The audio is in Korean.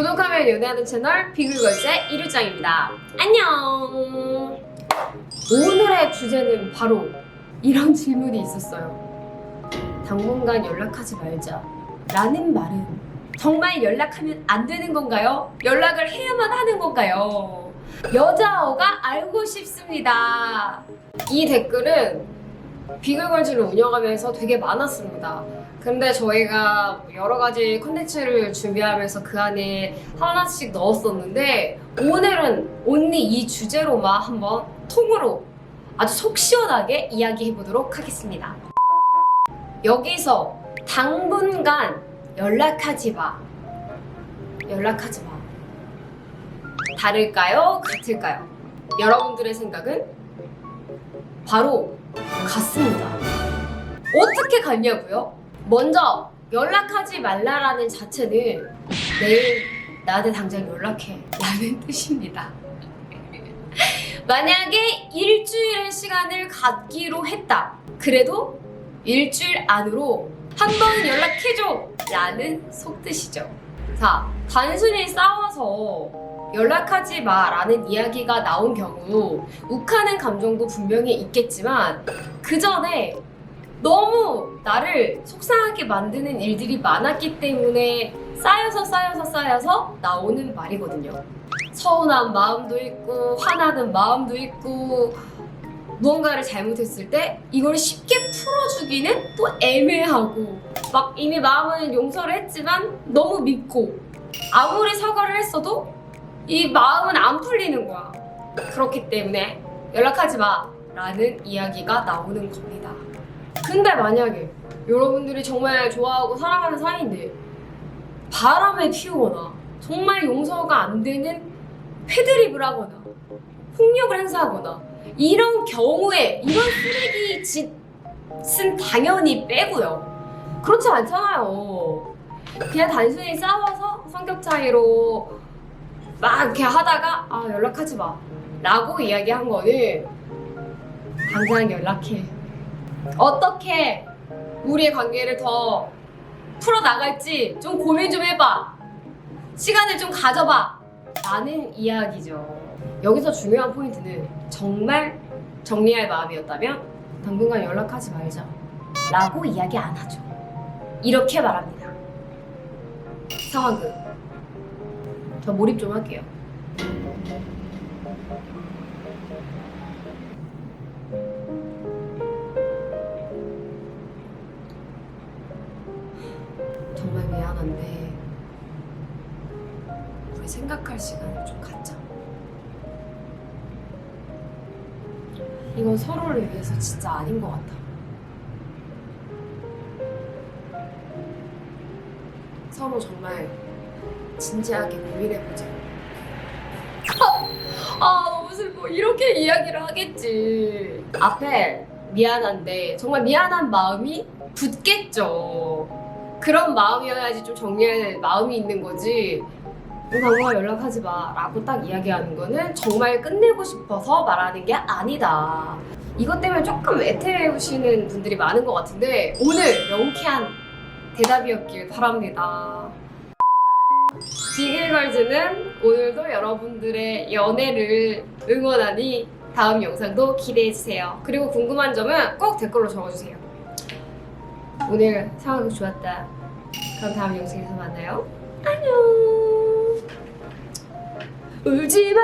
구독하면 연애하는 채널 비글걸즈의 이류짱입니다. 안녕! 오늘의 주제는 바로 이런 질문이 있었어요. 당분간 연락하지 말자. 라는 말은 정말 연락하면 안 되는 건가요? 연락을 해야만 하는 건가요? 여자어가 알고 싶습니다. 이 댓글은 비글걸즈를 운영하면서 되게 많았습니다. 근데 저희가 여러 가지 컨텐츠를 준비하면서 그 안에 하나씩 넣었었는데 오늘은 온리 이 주제로만 한번 통으로 아주 속 시원하게 이야기해 보도록 하겠습니다. 여기서 당분간 연락하지 마. 연락하지 마. 다를까요? 같을까요? 여러분들의 생각은 바로 같습니다. 어떻게 같냐고요? 먼저 연락하지 말라라는 자체는 내일 나한테 당장 연락해 라는 뜻입니다. 만약에 일주일의 시간을 갖기로 했다. 그래도 일주일 안으로 한 번 연락해줘 라는 속뜻이죠. 자, 단순히 싸워서 연락하지 마라는 이야기가 나온 경우 욱하는 감정도 분명히 있겠지만 그 전에 너무 나를 속상하게 만드는 일들이 많았기 때문에 쌓여서 쌓여서 쌓여서 나오는 말이거든요. 서운한 마음도 있고 화나는 마음도 있고 무언가를 잘못했을 때 이걸 쉽게 풀어주기는 또 애매하고 막 이미 마음은 용서를 했지만 너무 밉고 아무리 사과를 했어도 이 마음은 안 풀리는 거야. 그렇기 때문에 연락하지 마 라는 이야기가 나오는 겁니다. 근데 만약에 여러분들이 정말 좋아하고 사랑하는 사이인데 바람을 피우거나 정말 용서가 안 되는 패드립을 하거나 폭력을 행사하거나 이런 경우에 이런 쓰레기 짓은 당연히 빼고요. 그렇지 않잖아요. 그냥 단순히 싸워서 성격 차이로 막 이렇게 하다가 아 연락하지 마 라고 이야기한 거는 당장 연락해. 어떻게 우리의 관계를 더 풀어나갈지 좀 고민 좀 해봐. 시간을 좀 가져봐. 라는 이야기죠. 여기서 중요한 포인트는 정말 정리할 마음이었다면 당분간 연락하지 말자. 라고 이야기 안 하죠. 이렇게 말합니다. 상황극. 저 몰입 좀 할게요. 정말 미안한데 우리 생각할 시간을 좀 갖자. 이건 서로를 위해서 진짜 아닌 것 같아. 서로 정말 진지하게 고민해보자. 아 너무 슬퍼. 이렇게 이야기를 하겠지. 앞에 미안한데 정말 미안한 마음이 붙겠죠. 그런 마음이어야지 좀 정리할 마음이 있는 거지. 너 당분간 연락하지 마 라고 딱 이야기하는 거는 정말 끝내고 싶어서 말하는 게 아니다. 이것 때문에 조금 애태우시는 분들이 많은 것 같은데 오늘 명쾌한 대답이었길 바랍니다. 비글걸즈는 오늘도 여러분들의 연애를 응원하니 다음 영상도 기대해주세요. 그리고 궁금한 점은 꼭 댓글로 적어주세요. 오늘 상황이 좋았다. 그럼 다음 영상에서 만나요. 안녕. 울지 마,